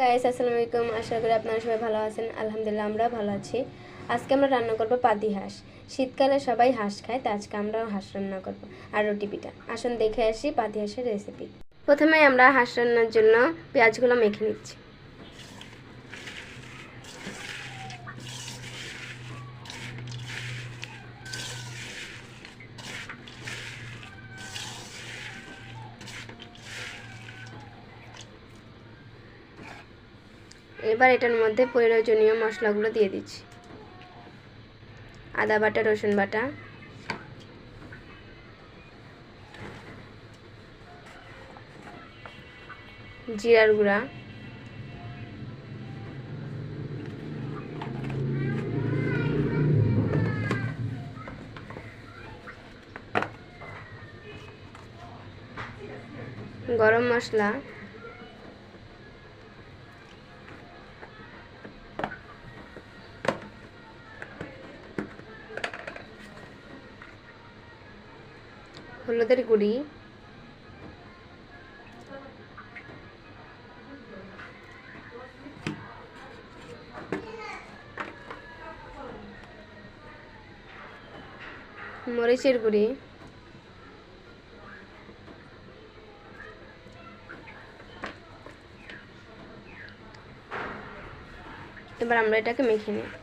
Guys আসসালামু আলাইকুম। আশা করি আপনারা সবাই ভালো আছেন। আলহামদুলিল্লাহ, আমরা ভালো আছি। আজকে আমরা রান্না করব পাতি হাঁস। শীতকালে সবাই হাঁস খায়, তা আজকে আমরাও হাঁস রান্না করব আর রুটি পিঠা। আসুন দেখে আসি পাতি হাঁসের রেসিপি প্রথমে আমরা হাঁস রান্নার জন্য পেঁয়াজগুলো মেখে নিচ্ছি। এবার এটার মধ্যে প্রয়োজনীয় মশলাগুলো দিয়ে দিচ্ছি। আদা বাটা, রসুন বাটা। জিরার গুঁড়া। গরম মশলা। হলুদের গুঁড়ি। মরিচের গুঁড়ি। এবার আমরা এটাকে মেখে নিই।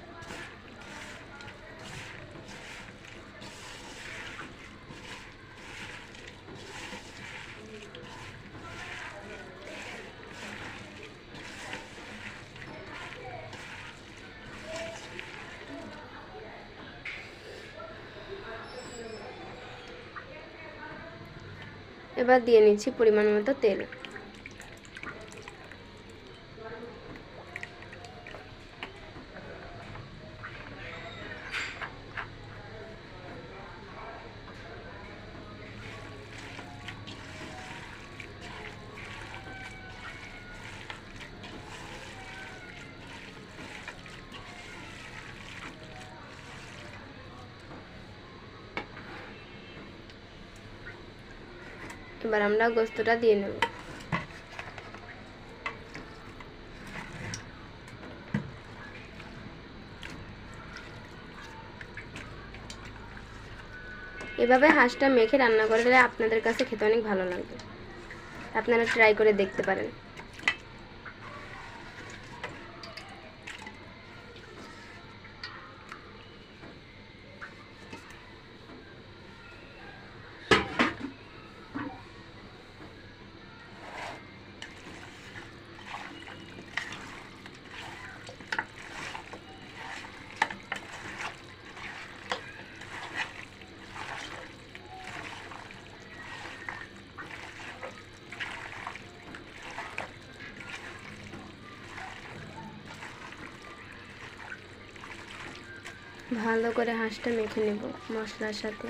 এবার দিয়ে নিচ্ছি পরিমাণ মতো তেল। এবার আমরা গোস্তটা দিয়ে নেব। এভাবে হাঁসটা মেখে রান্না করলে আপনাদের কাছে খেতে অনেক ভালো লাগবে। আপনারা ট্রাই করে দেখতে পারেন। ভালো করে হাঁসটা মেখে নেব মশলার সাথে।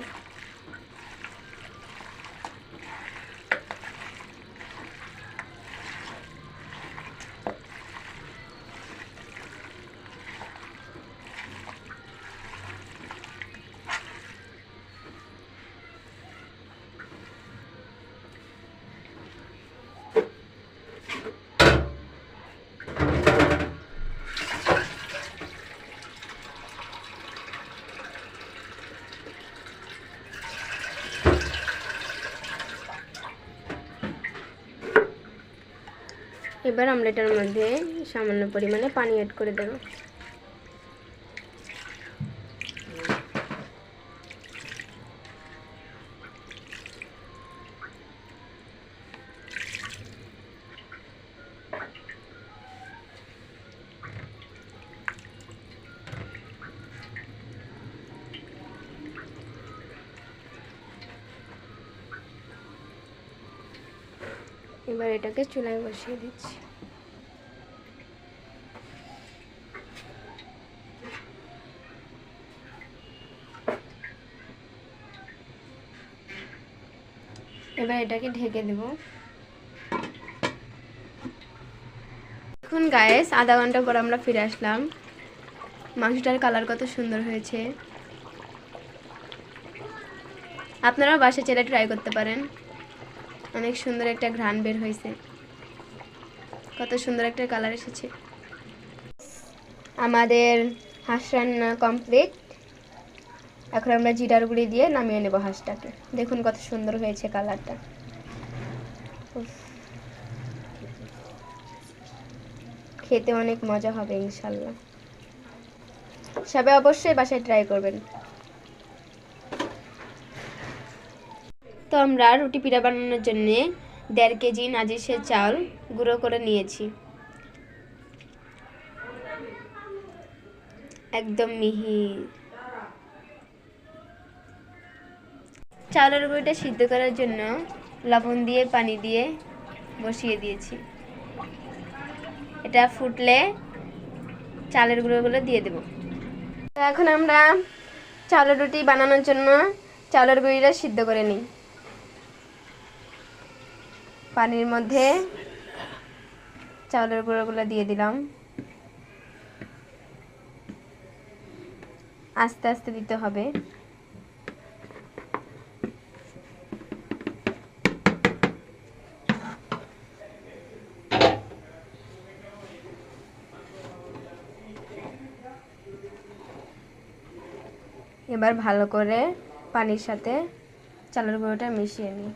এবার আমরা এটার মধ্যে সামান্য পরিমাণে পানি অ্যাড করে দেব। এবার এটাকে চুলায় বসিয়ে দিচ্ছি। এবার এটাকে ঢেকে দেব। এখন গায়েস আধা ঘণ্টা পর আমরা ফিরে আসলাম। মাংসটার কালার কত সুন্দর হয়েছে। আপনারাও বাসা চেলে ট্রাই করতে পারেন। অনেক সুন্দর একটা ঘ্রাণ বের হয়েছে। কত সুন্দর একটা কালার এসেছে। আমাদের হাঁস রান্না কমপ্লিট এখন আমরা জিরার গুঁড়ি দিয়ে নামিয়ে নেব হাঁসটাকে। দেখুন কত সুন্দর হয়েছে কালারটা। খেতে অনেক মজা হবে, ইনশাল্লাহ। সবাই অবশ্যই বাসায় ট্রাই করবেন। তো আমরা রুটি পিঠা বানানোর জন্য দেড় কেজি নাজিসের চাল গুঁড়ো করে নিয়েছি। একদম মিহি। চাউলের গুঁড়োটা সিদ্ধ করার জন্য লবণ দিয়ে, পানি দিয়ে বসিয়ে দিয়েছি। এটা ফুটলে চালের গুঁড়োগুলো দিয়ে দেব। তো এখন আমরা চাউলের রুটি বানানোর জন্য চাউলের গুঁড়িটা সিদ্ধ করে নিই। পানির মধ্যে চাউলের গুঁড়োগুলো দিয়ে দিলাম। আস্তে আস্তে দিতে হবে। এবার ভালো করে পানির সাথে চালের গুঁড়োটা মিশিয়ে নিই।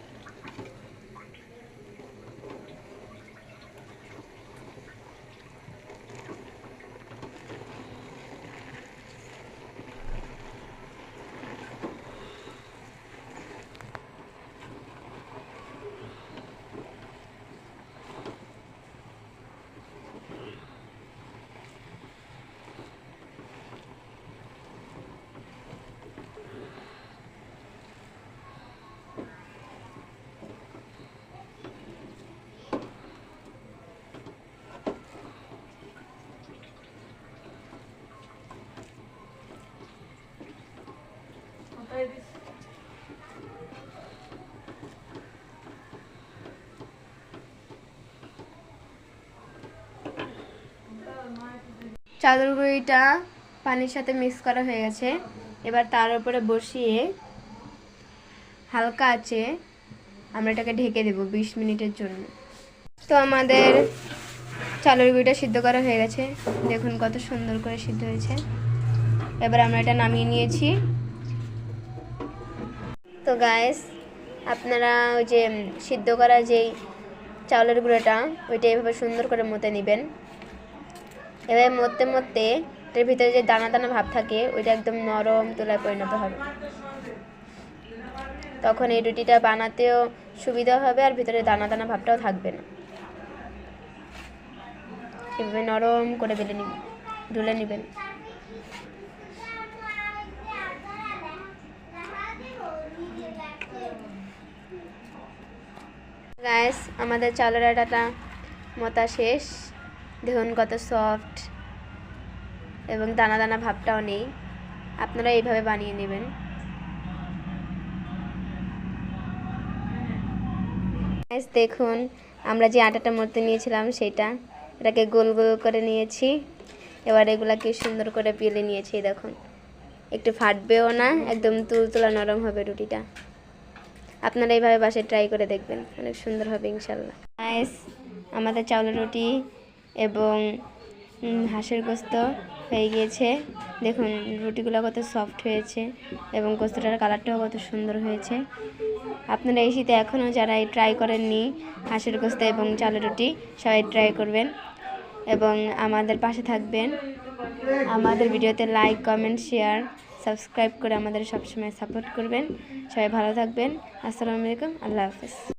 চাদর গুঁড়িটা পানির সাথে মিক্স করা হয়ে গেছে। এবার তার উপরে বসিয়ে হালকা আছে আমরা এটাকে ঢেকে দেব বিশ মিনিটের জন্য। তো আমাদের চালের গুঁড়িটা সিদ্ধ করা হয়ে গেছে। দেখুন কত সুন্দর করে সিদ্ধ হয়েছে। এবার আমরা এটা নামিয়ে নিয়েছি। তো গায়েস আপনারা ওই যে সিদ্ধ করা যেই চাউলের গুঁড়োটা, ওইটা এভাবে সুন্দর করে মতে নেবেন। এভাবে মরতে মরতে এটার ভিতরে যে দানা দানা ভাব থাকে, ওইটা একদম নরম তুলায় পরিণত হবে। তখন এই রুটিটা বানাতেও সুবিধা হবে আর ভিতরে দানা দানা ভাবটাও থাকবে না। এভাবে নরম করে বেলে নিবেন ডুলে নেবেন। গায়েস আমাদের চালের আটাটা মতা শেষ। দেখুন কত সফট এবং দানা দানা ভাবটাও নেই। আপনারা এইভাবে বানিয়ে নেবেন। দেখুন, আমরা যে আটাটা মরতে নিয়েছিলাম সেটা, এটাকে গোল গোল করে নিয়েছি। এবার এগুলাকে সুন্দর করে পেলে নিয়েছি, দেখুন। একটু ফাটবেও না, একদম তুলতুলা নরম হবে রুটিটা। আপনারা এইভাবে বাসায় ট্রাই করে দেখবেন, অনেক সুন্দর হবে ইনশাল্লাহ। আমাদের চাউলের রুটি এবং হাঁসের গোস্ত হয়ে গিয়েছে। দেখুন, রুটিগুলো কত সফট হয়েছে এবং গোস্তটার কালারটাও কত সুন্দর হয়েছে। আপনারা এই শীতে এখনও যারা এই ট্রাই করেননি হাঁসের গোস্ত এবং চালের রুটি, সবাই ট্রাই করবেন এবং আমাদের পাশে থাকবেন। আমাদের ভিডিওতে লাইক কমেন্ট শেয়ার সাবস্ক্রাইব করে আমাদের সবসময় সাপোর্ট করবেন। সবাই ভালো থাকবেন। আসসালামু আলাইকুম। আল্লাহ হাফেজ।